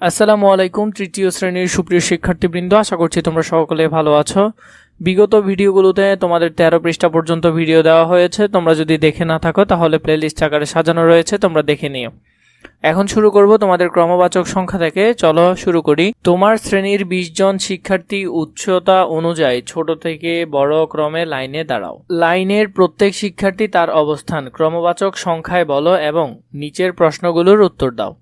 আসসালামু আলাইকুম, তৃতীয় শ্রেণির সুপ্রিয় শিক্ষার্থীবৃন্দ, আশা করছি তোমরা সকলে ভালো আছো। বিগত ভিডিওগুলোতে তোমাদের তেরো পৃষ্ঠা পর্যন্ত ভিডিও দেওয়া হয়েছে। তোমরা যদি দেখে না থাকো, তাহলে প্লেলিস্ট আকারে সাজানো রয়েছে, তোমরা দেখে নিও। এখন শুরু করব তোমাদের ক্রমবাচক সংখ্যা থেকে। চলো শুরু করি। তোমার শ্রেণির বিশ জন শিক্ষার্থী উচ্চতা অনুযায়ী ছোট থেকে বড় ক্রমে লাইনে দাঁড়াও। লাইনের প্রত্যেক শিক্ষার্থী তার অবস্থান ক্রমবাচক সংখ্যায় বলো এবং নিচের প্রশ্নগুলোর উত্তর দাও।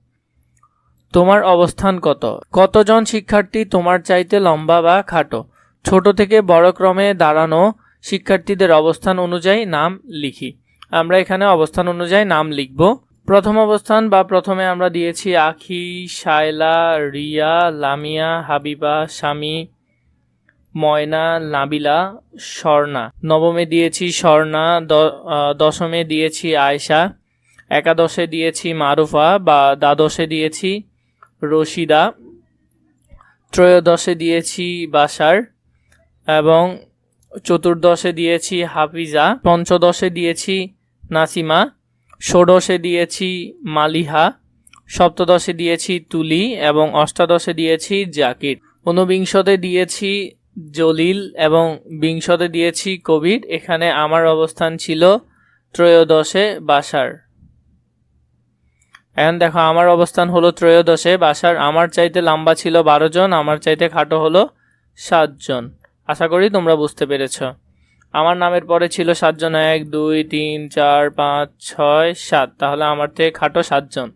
তোমার অবস্থান কত? কতজন শিক্ষার্থী তোমার চাইতে লম্বা বা খাটো? ছোট থেকে বড় ক্রমে দাঁড়ানো শিক্ষার্থীদের অবস্থান অনুযায়ী নাম লিখি। আমরা এখানে অবস্থান অনুযায়ী নাম লিখব। প্রথম অবস্থান বা প্রথমে আমরা দিয়েছি আখি, শায়লা, রিয়া, লামিয়া, হাবিবা স্বামী ময়না, নাবিলা, স্বর্ণা। নবমে দিয়েছি স্বর্ণা দশমে দিয়েছি আয়শা। একাদশে দিয়েছি মারুফা বা দ্বাদশে দিয়েছি রশিদা, ত্রয়োদশে দিয়েছি বাসার এবং চতুর্দশে দিয়েছি হাফিজা, পঞ্চদশে দিয়েছি নাসিমা, ষোড়শে দিয়েছি মালিহা, সপ্তদশে দিয়েছি তুলি এবং অষ্টাদশে দিয়েছি জাকির। ঊনবিংশতে দিয়েছি জলিল এবং বিংশতে দিয়েছি কবির। এখানে আমার অবস্থান ছিল ত্রয়োদশে বাসার। এখন দেখো, আমার অবস্থান হলো ত্রয়োদশে, বাসার আমার চাইতে লম্বা ছিল বারো জন, আমার চাইতে খাটো হলো সাতজন আশা করি তোমরা বুঝতে পেরেছ। আমার নামের পরে ছিল সাতজন এক, দুই, তিন, চার, পাঁচ, ছয়, সাত। তাহলে আমার থেকে খাটো সাতজন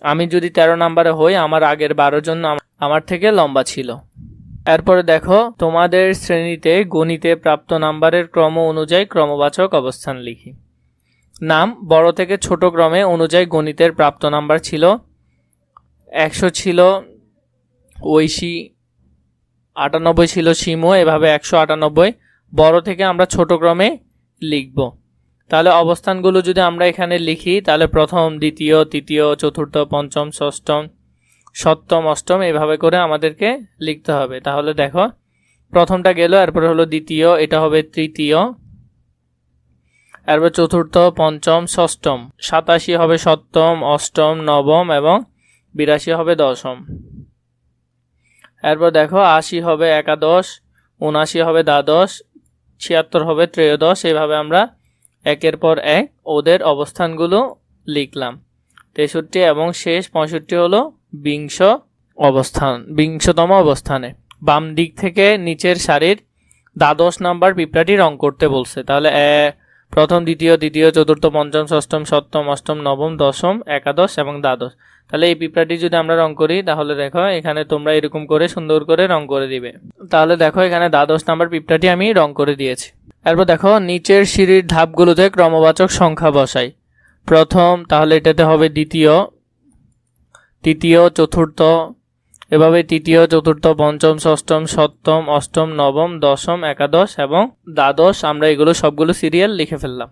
আমি যদি তেরো নাম্বারে হই, আমার আগের বারো জন আম- আমার থেকে লম্বা ছিল। এরপরে দেখো, তোমাদের শ্রেণীতে গণিতে প্রাপ্ত নাম্বারের ক্রম অনুযায়ী ক্রমবাচক অবস্থান লিখি। নাম বড় থেকে ছোট ক্রমে অনুযায়ী গণিতের প্রাপ্ত নাম্বার ছিল একশো ছিল ঐশী, আটানব্বই ছিল সিমো, এভাবে একশো আটানব্বই। বড় থেকে আমরা ছোট ক্রমে লিখব। তাহলে অবস্থানগুলো যদি আমরা এখানে লিখি, তাহলে প্রথম, দ্বিতীয়, তৃতীয়, চতুর্থ, পঞ্চম, ষষ্ঠম, সপ্তম, অষ্টম, এভাবে করে আমাদেরকে লিখতে হবে। তাহলে দেখো, প্রথমটা গেল, এরপর হলো দ্বিতীয়, এটা হবে তৃতীয়। এরপর চতুর্থ, পঞ্চম, ষষ্ঠম। সাতাশি হবে সপ্তম, অষ্টম, নবম এবং বিরাশি হবে দশম। এরপর দেখো, আশি হবে একাদশ, উনআশি হবে দ্বাদশ, ছিয়াত্তর হবে ত্রয়োদশ। এভাবে আমরা একের পর এক ওদের অবস্থানগুলো লিখলাম। তেষট্টি এবং শেষ, পঁয়ষট্টি হলো বিংশ অবস্থান, বিংশতম অবস্থানে। বাম দিক থেকে নিচের সারির দ্বাদশ নাম্বার পিঁপড়াটি রং করতে বলছে। তাহলে প্রথম, দ্বিতীয় দ্বিতীয় চতুর্থ, পঞ্চম, ষষ্ঠম, সপ্তম, অষ্টম, নবম, দশম, একাদশ এবং দ্বাদশ। তাহলে এই পিঁপড়াটি যদি আমরা রং করি, তাহলে দেখো এখানে তোমরা এরকম করে সুন্দর করে রং করে দিবে। তাহলে দেখো এখানে দ্বাদশ নাম্বার পিঁপড়াটি আমি রং করে দিয়েছি। এরপর দেখো নিচের সিঁড়ির ধাপগুলোতে ক্রমবাচক সংখ্যা বসাই। প্রথম, তাহলে এটাতে হবে দ্বিতীয়, তৃতীয়, চতুর্থ এভাবে তৃতীয়, চতুর্থ, পঞ্চম, ষষ্ঠম, সপ্তম, অষ্টম, নবম, দশম, একাদশ এবং দ্বাদশ আমরা এগুলো সবগুলো সিরিয়াল লিখে ফেললাম।